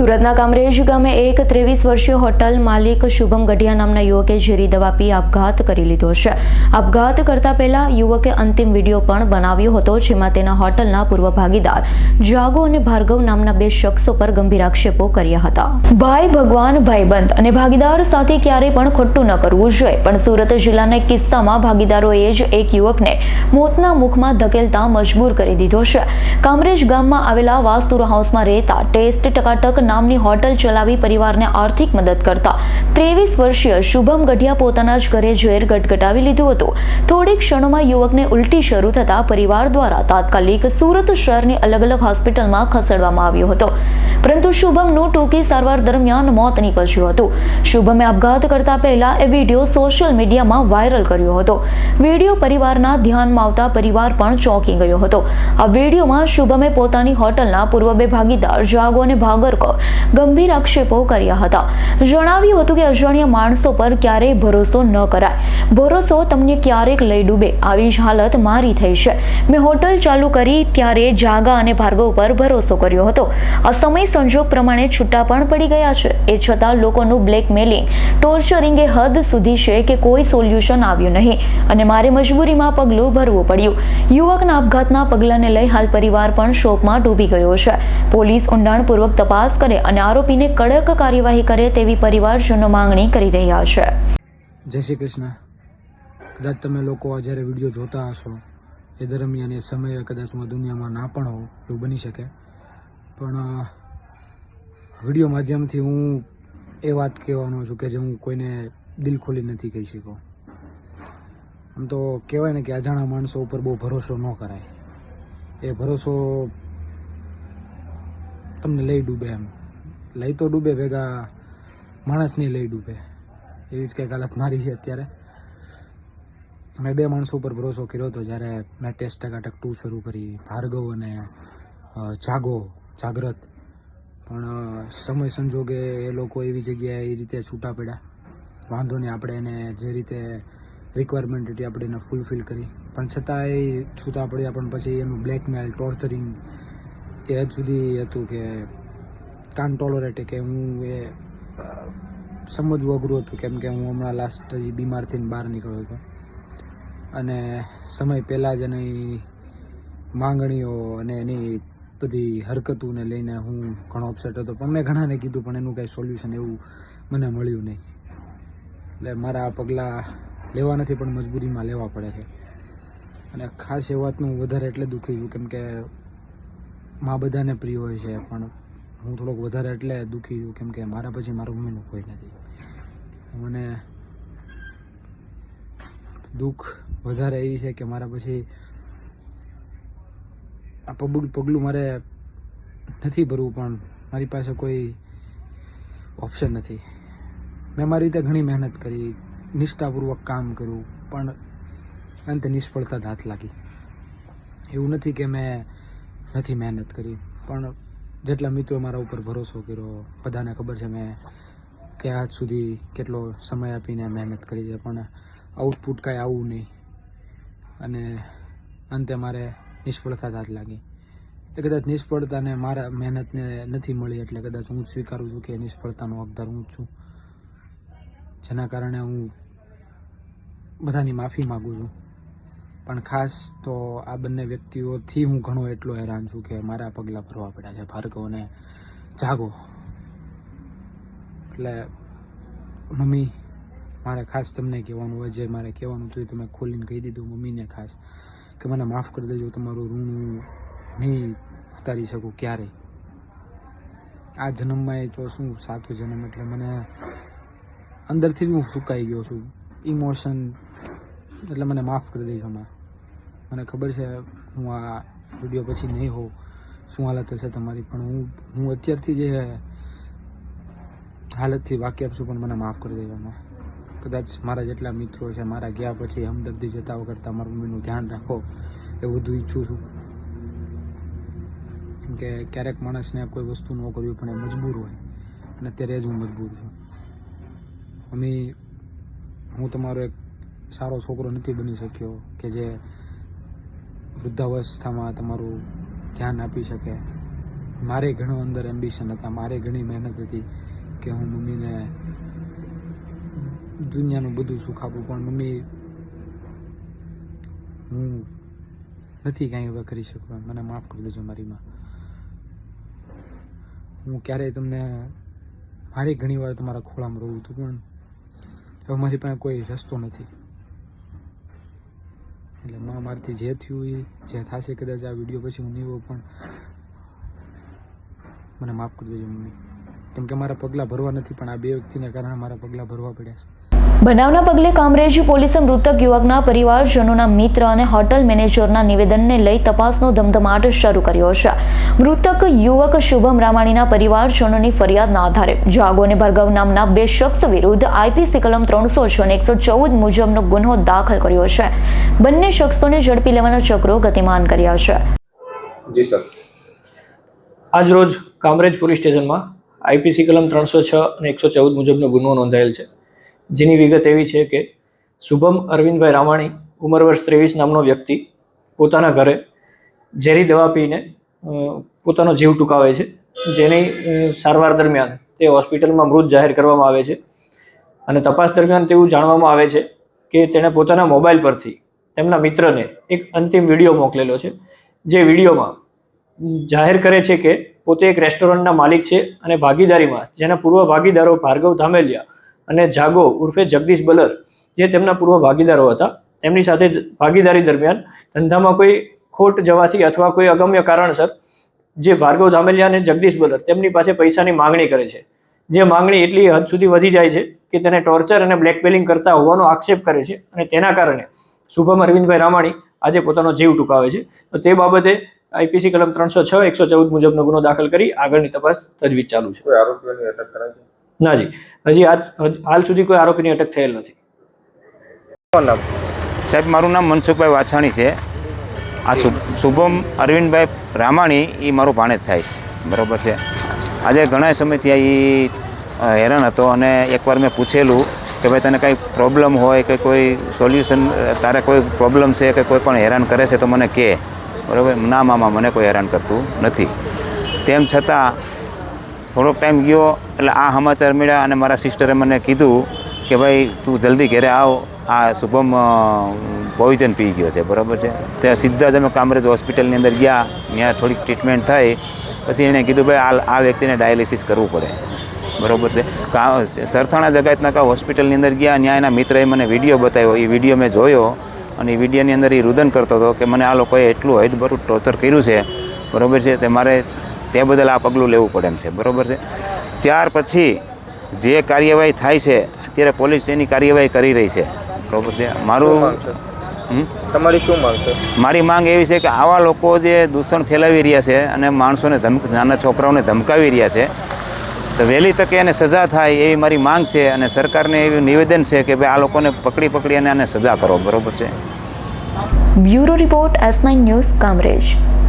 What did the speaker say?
સુરતના કામરેજ ગામે એક ત્રેવીસ વર્ષીય હોટલ માલિક શુભમ ગઢિયા નામના યુવકે ઝેરી દવા પી આપઘાત કરી લીધો છે. આપઘાત કરતા પહેલા યુવકે અંતિમ વીડિયો પણ બનાવ્યો હતો, જેમાં તેના હોટલના પૂર્વ ભાગીદાર જાગો અને ભાર્ગવ નામના બે શખ્સો પર ગંભીર આક્ષેપો કર્યા હતા. ભાઈ ભગવાન ભાઈબંધ અને ભાગીદાર સાથે ક્યારેય પણ ખોટું ન કરવું જોઈએ. પણ સુરત જિલ્લાના કિસ્સામાં ભાગીદારોએ જ એક યુવકને મોતના મુખમાં ધકેલતા મજબૂર કરી દીધો છે. કામરેજ ગામમાં આવેલા વાસ્તુરા હાઉસમાં રહેતા ટેસ્ટ ટકાટક નામની હોટલ ચલાવી પરિવારને આર્થિક મદદ કરતા. ત્રેવીસ વર્ષીય શુભમ ગઢિયા પોતાના જ ઘરે ઝેર ગટગટાવી લીધું હતું. થોડીક ક્ષણોમાં યુવકને ઉલટી શરૂ થતા પરિવાર દ્વારા તાત્કાલિક સુરત શહેરની અલગ અલગ હોસ્પિટલમાં ખસેડવામાં આવ્યો હતો. પરંતુ શુભમનું ટૂંકી સારવાર દરમિયાન મોત નીપજ્યું હતું. શુભમે આપઘાત કરતા પહેલા એ વીડિયો સોશિયલ મીડિયામાં વાયરલ કર્યો હતો. વીડિયો પરિવારના ધ્યાનમાં આવતા પરિવાર પણ ચોંકી ગયો હતો. આ વિડીયોમાં શુભમે પોતાની હોટલના પૂર્વ બે ભાગીદાર જાગો અને ભાગરકો ગંભીર આક્ષેપો કર્યા હતા. જણાવ્યું હતું કે અજાણ્યા માણસો પર ક્યારેય ભરોસો ન કરાય. ભરોસો તમને ક્યારેક લઈ ડૂબે, આવી જ હાલત મારી થઈ છે. મેં હોટલ ચાલુ કરી ત્યારે જાગા અને ભાર્ગવ પર ભરોસો કર્યો હતો. આ સમય સંજોગ પ્રમાણે છૂટા પણ પડી ગયા છે. એ છતાં લોકોનું બ્લેકમેલિંગ, ટોર્ચરિંગ એ હદ સુધી છે કે કોઈ સોલ્યુશન આવ્યું નહીં. અને મારે મજબૂરીમાં પગલું ભરવું પડ્યું. યુવકના આપઘાતના પગલાંને લઈ હાલ પરિવાર પણ શોકમાં ડૂબી ગયો છે. પોલીસ ઊંડાણપૂર્વક તપાસ કરે અને આરોપીને કડક કાર્યવાહી કરે તેવી પરિવારજનો માંગણી કરી રહ્યા છે. જય શ્રી કૃષ્ણ. કદાચ તમે લોકો જ્યારે વીડિયો જોતા હશો, એ દરમિયાન એ સમયે કદાચ હું દુનિયામાં ના પણ હોઉં, એવું બની શકે. પણ વીડિયો માધ્યમથી હું એ વાત કહેવાનો છું કે જે હું કોઈને દિલ ખોલી નથી કહી શકું આમ તો કહેવાય ને કે અજાણા માણસો ઉપર બહુ ભરોસો ન કરાય. એ ભરોસો તમને લઈ ડૂબે એમ. લઈ તો ડૂબે ભેગા માણસની લઈ ડૂબે. એવી જ કંઈક હાલત મારી છે અત્યારે. મેં બે માણસો ઉપર ભરોસો કર્યો હતો જ્યારે મેં ટેસ્ટ ટકાટક ટુ શરૂ કરી. ભાર્ગવ અને જાગો, જાગ્રત. પણ સમય સંજોગે એ લોકો એવી જગ્યાએ એ રીતે છૂટા પડ્યા. વાંધો નહીં, આપણે એને જે રીતે રિક્વાયરમેન્ટ હતી આપણે એને ફૂલફિલ કરી. પણ છતાં એ છૂટા પડ્યા, પણ પછી એનું બ્લેકમેલ ટોર્ચરિંગ એ હદ સુધી હતું કે કાન ટોલરેટ કે હું એ સમજવું અઘરું હતું કેમ કે હું હમણાં લાસ્ટ હજી બીમાર થઈને બહાર નીકળ્યો હતો. અને સમય પહેલાં જ એની માંગણીઓ અને એની બધી હરકતોને લઈને હું ઘણો અપસેટ હતો. પણ મેં ઘણાને કીધું, પણ એનું કાંઈ સોલ્યુશન એવું મને મળ્યું નહીં. એટલે મારા આ પગલાં લેવા નથી, પણ મજબૂરીમાં લેવા પડે છે. અને ખાસ એ વાતનું વધારે એટલે દુઃખી છું, કેમ કે મા બધાને પ્રિય હોય છે, પણ હું થોડોક વધારે એટલે દુઃખી છું, કેમ કે મારા પછી મારું મમ્મીનું કોઈ નથી. મને દુઃખ વધારે એ છે કે મારા પછી આ પગલું પગલું મારે નથી ભરવું, પણ મારી પાસે કોઈ ઓપ્શન નથી. મેં મારી રીતે ઘણી મહેનત કરી, નિષ્ઠાપૂર્વક કામ કર્યું, પણ અંતે નિષ્ફળતા હાથ લાગી. એવું નથી કે મેં નથી મહેનત કરી, પણ જેટલા મિત્રો મારા ઉપર ભરોસો કર્યો, બધાને ખબર છે મેં કે આજ સુધી કેટલો સમય આપીને મહેનત કરી છે, પણ આઉટપુટ કાંઈ આવું નહીં. અને અંતે મારે નિષ્ફળતા દાદ લાગી. એ કદાચ નિષ્ફળતાને મારા મહેનતને નથી મળી એટલે કદાચ હું સ્વીકારું છું કે નિષ્ફળતાનો હકદાર હું છું. જેના કારણે હું બધાની માફી માગું છું. પણ ખાસ તો આ બંને વ્યક્તિઓથી હું ઘણો એટલો હેરાન છું કે મારા પગલાં ભરવા પડ્યા છે. ભાર્ગવને જાગો. એટલે મમ્મી, મારે ખાસ તમને કહેવાનું હોય, જે મારે કહેવાનું હતું તમે ખોલીને કહી દીધું, મમ્મીને ખાસ. કે મને માફ કરી દેજો તમારું ઋણ નહીં ઉતારી શકું ક્યારેય. આ જન્મમાં એ તો શું સાતો જન્મ એટલે મને અંદરથી જ હું સુકાઈ ગયો છું. ઇમોશન એટલે મને માફ કરી દેજો માં. મને ખબર છે હું આ વીડિયો પછી નહીં હોઉં. શું હાલત હશે તમારી? પણ હું હું અત્યારથી જે હાલતથી વાકેફ છું પણ મને માફ કરી દેજો માં. કદાચ મારા જેટલા મિત્રો છે, મારા ગયા પછી હમદર્દી જતા કરતાં મારા મમ્મીનું ધ્યાન રાખો એ બધું ઈચ્છું છું. કે ક્યારેક માણસને કોઈ વસ્તુ ન કરવી પણ એ મજબૂર હોય અને અત્યારે જ હું મજબૂર છું. મમ્મી હું તમારો એક સારો છોકરો નથી બની શક્યો કે જે વૃદ્ધાવસ્થામાં તમારું ધ્યાન આપી શકે. મારે ઘણો અંદર એમ્બિશન હતા, મારે ઘણી મહેનત હતી કે હું મમ્મીને દુનિયાનું બધું સુખ આપું પણ મમ્મી, હું નથી કાંઈ હવે કરી શકું મને માફ કરી દેજો મારી માં હું ક્યારેય તમને, મારી ઘણી વાર તમારા ખોળામાં રહું હતું પણ હવે મારી પાસે કોઈ રસ્તો નથી. એટલે માં મારથી જે થયું એ જે થશે, કદાચ આ વીડિયો પછી હું નહીં પણ મને માફ કરી દેજો મમ્મી. કેમ કે મારા પગલાં ભરવા નથી પણ આ બે વ્યક્તિને કારણે મારા પગલાં ભરવા પડ્યા છે. બનાવના પગલે કામરેજ પોલીસે મૃતક યુવકના પરિવારજનોના મિત્ર અને હોટલ મેનેજરના નિવેદનને લઈ તપાસનો ધમધમાટ શરૂ કર્યો છે. મૃતક યુવક શુભમ રામાણીના પરિવારજનોની ફરિયાદના આધારે જાગો અને ભાર્ગવ નામના બે શખ્સ વિરુદ્ધ આઈપીસી કલમ ત્રણસો છ અને એકસો ચૌદ મુજબનો ગુન્હો દાખલ કર્યો છે. બંને શખ્સોને ઝડપી લેવાના ચક્રો ગતિમાન કર્યા છે. જી સર. આજરોજ કામરેજ પોલીસ સ્ટેશનમાં આઈપીસી કલમ ત્રણસો છ અને એકસો ચૌદ મુજબનો ગુનો નોંધાયેલ છે. જેની વિગત એવી છે કે શુભમ અરવિંદભાઈ રામાણી ઉંમર વર્ષ ત્રેવીસ નામનો વ્યક્તિ પોતાના ઘરે ઝેરી દવા પીને પોતાનો જીવ ટૂંકાવે છે. જેની સારવાર દરમિયાન તે હોસ્પિટલમાં મૃત જાહેર કરવામાં આવે છે. અને તપાસ દરમિયાન તેવું જાણવામાં આવે છે કે તેણે પોતાના મોબાઈલ પરથી તેમના મિત્રને એક અંતિમ વીડિયો મોકલેલો છે. જે વિડીયોમાં જાહેર કરે છે કે પોતે એક રેસ્ટોરન્ટના માલિક છે અને ભાગીદારીમાં, જેના પૂર્વ ભાગીદારો ભાર્ગવ ધામેલિયા અને જાગો ઉર્ફે જગદીશ બલર, જે તેમના પૂર્વ ભાગીદારો હતા. તેમની સાથે ભાગીદારી દરમિયાન ધંધામાં કોઈ ખોટ જવાથી અથવા કોઈ અગમ્ય કારણસર જે ભાર્ગવ ધામેલિયા અને જગદીશ બલર તેમની પાસે પૈસાની માંગણી કરે છે. જે માંગણી એટલી હદ સુધી વધી જાય છે કે તેને ટોર્ચર અને બ્લેકમેલિંગ કરતા હોવાનો આક્ષેપ કરે છે અને તેના કારણે શુભમ અરવિંદભાઈ રામાણી આજે પોતાનો જીવ ટૂંકાવે છે. તો તે બાબતે આઈપીસી કલમ ત્રણસો છ એકસો ચૌદ મુજબનો ગુનો દાખલ કરી આગળની તપાસ તજવીજ ચાલુ છે. કોઈ આરોપીઓની અટક કરાઈ છે? ના જી. હજી આજ હાલ સુધી કોઈ આરોપીની અટક થયેલ નથી. સાહેબ મારું નામ મનસુખભાઈ વાછાણી છે. આ શુભ- શુભમ અરવિંદભાઈ રામાણી એ મારો ભાણેજ થાય છે. બરાબર છે. આજે ઘણા સમયથી આ એ હેરાન હતો અને એકવાર મેં પૂછેલું કે ભાઈ તને કંઈ પ્રોબ્લેમ હોય કે કોઈ સોલ્યુશન તારે કોઈ પ્રોબ્લેમ છે કે કોઈ પણ હેરાન કરે છે તો મને કહે બરાબર? નામામાં મને કોઈ હેરાન કરતું નથી. તેમ છતાં થોડોક ટાઈમ ગયો, એટલે આ સમાચાર મળ્યા અને મારા સિસ્ટરે મને કીધું કે ભાઈ, તું જલ્દી ઘરે આવ. આ શુભમ પોઈઝન પી ગયો છે. બરાબર છે? ત્યાં સીધા જ અમે કામરેજ હોસ્પિટલની અંદર ગયા. ત્યાં થોડીક ટ્રીટમેન્ટ થઈ. પછી એણે કીધું, ભાઈ, આ આ વ્યક્તિને ડાયાલિસિસ કરવું પડે. બરાબર છે? સરથાણા જગાતના કા હોસ્પિટલની અંદર ગયા. ત્યાં એના મિત્રએ મને વીડિયો બતાવ્યો. એ વીડિયો મેં જોયો. અને વિડીયાની અંદર એ રુદન કરતો હતો કે મને આ લોકોએ એટલું હૈદભરું ટોર્ચર કર્યું છે બરાબર છે તે મારે તે બદલ આ પગલું લેવું પડે એમ છે બરાબર છે. ત્યાર પછી જે કાર્યવાહી થાય છે અત્યારે પોલીસ એની કાર્યવાહી કરી રહી છે બરાબર છે. મારું તમારી શું માંગ છે? મારી માંગ એવી છે કે આવા લોકો જે દૂષણ ફેલાવી રહ્યા છે અને માણસોને ધમક નાના છોકરાઓને ધમકાવી રહ્યા છે તો વહેલી તકે એને સજા થાય એવી મારી માંગ છે અને સરકારને એવું નિવેદન છે કે ભાઈ આ લોકોને પકડી પકડી અને આને સજા કરો. બરોબર છે? Bureau report S news, Kamrej.